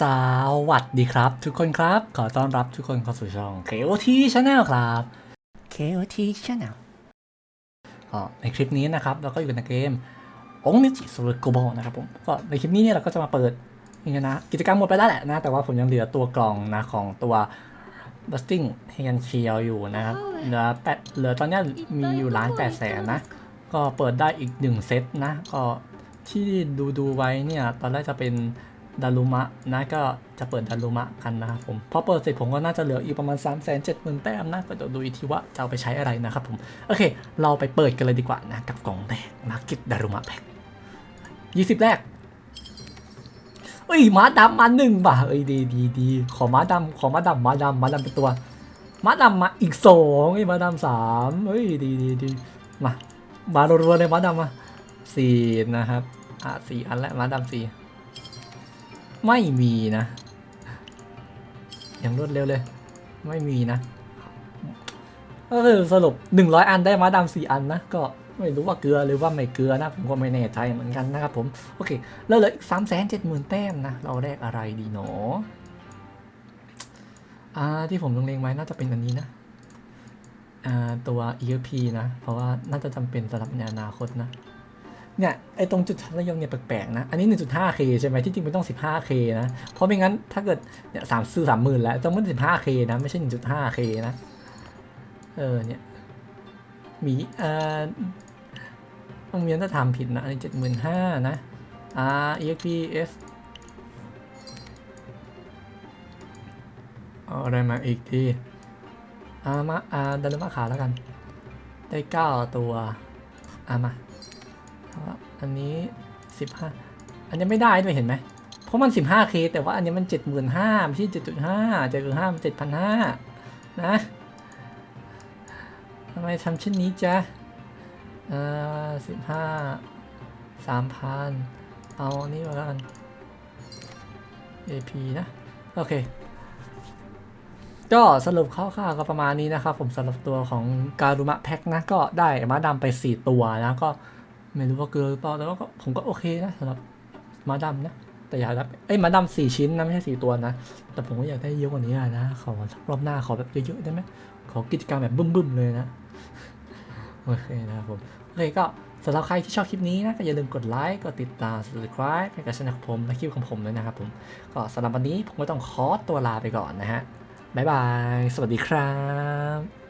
สวัสดีครับ ทุกคนครับ ขอต้อนรับทุกคนเข้าสู่ช่อง KOT Channel ครับ KOT Channel ก็ในคลิปนี้นะครับเราก็อยู่ในเกมองนิจิโซลโกบอลนะครับผมก็ในคลิปนี้เนี่ยเราก็จะมาเปิดนี่นะกิจกรรมหมดไปแล้วแหละนะ แต่ว่าผมยังเหลือตัวกล่องนะของตัว Busting h a n d s h i e l อยู่นะครับเหลือแปดเหลือตอนเนี้ยมีอยู่ล้านแปดแสนนะ ก็เปิดได้อีกหนึ่งเซตนะ ก็ที่ดูดูไว้เนี่ยตอนแรกจะเป็น ดารุมะนะก็จะเปิดดารุมะกันนะครับผมพอเปิดเสร็จผมก็น่าจะเหลืออีกประมาณ 3 7 0 0 0 0แต้มนะก็เดี๋ยวดูอีกทีว่าจะเอาไปใช้อะไรนะครับผม โอเค เราไปเปิดกันเลยดีกว่านะ กับกล่องแรกมากิดดารุมะแพ็ค20แรกเอ้ยม้าดำมาหนึ่งว่ะเอ้ยดีดีดีขอม้าดำขอม้าดำม้าดำม้าดำเป็นตัวม้าดำมาอีกสองไอ้ยม้าดำสามเฮ้ยดีดีดีมามารัวๆเลยม้าดำมาสี่นะครับอะสี่อันแล้วม้าดำสี่ ไม่มีนะ อย่างรวดเร็วเลย ไม่มีนะก็คือสรุปหนึ่งร้อยอันได้มาดำสี่อันนะ ก็ไม่รู้ว่าเกลือหรือว่าไม่เกลือนะ ผมก็ไม่แน่ใจเหมือนกันนะครับผม โอเค แล้วเหลืออีกสามแสนเจ็ดหมื่นแต้มนะ เราแลกอะไรดีเนาะอ่าที่ผมลงเลงไว้น่าจะเป็นอันนี้นะอ่าตัว ERP นะ เพราะว่าน่าจะจำเป็นสำหรับในอนาคตนะ เนี่ยไอตรงจุดนิยมเนี่ยแปลกๆนะ อันนี้ 1.5K ใช่ไหมที่จริงมันต้อง 15K นะ เพราะไม่งั้นถ้าเกิดเนี่ยสามซื้อสามหมื่นแล้วต้องเป็น 15K นะไม่ใช่ 1.5K นะ เออเนี่ยมีเอ่อต้องเมียนถ้าทำผิดนะอันนี้เจ็ดหมื่นห้านะอ่า EXP S เอาอะไรมาอีกทีอามาอ่าดันลมาขาแล้วกัน ได้เก้าตัวอามา อันนี้สิบห้าอันนี้ไม่ได้ด้วยเห็นไหม เพราะมันสิบห้าเคแต่ว่าอันนี้มันเจ็ดหมื่นห้าไม่ใช่เจ็ดจุดห้าเจ็ดจุดห้ามันเจ็ดพันห้านะทำไมทำเช่นนี้จ๊ะอ่าสิบห้าสามพันเอาอันนี้มาแล้วกัน AP นะ โอเค ก็สรุปคร่าวๆก็ประมาณนี้นะครับผมสำหรับตัวของการุมะแพ็คนะ ก็ได้มาดำไป 4 ตัวนะก็ ไม่รู้ว่าเกลือหรือเปล่าแต่ว่าก็ผมก็โอเคนะสำหรับมาดำนะ แต่อยากได้เอ้ยมาดำสี่ชิ้นนะไม่ใช่สี่ตัวนะ แต่ผมก็อยากได้เยอะกว่านี้นะขอรอบหน้าขอแบบเยอะๆได้ไหมขอกิจกรรมแบบบึ้มๆเลยนะโอเคนะครับผมโอเคก็สำหรับใครที่ชอบคลิปนี้นะก็อย่าลืมกดไลค์กดติดตาม subscribe ให้กับช่องของผมและคลิปของผมด้วยนะครับผมก็สำหรับวันนี้ผมก็ต้องขอตัวลาไปก่อนนะฮะบ๊ายบาย สวัสดีครับ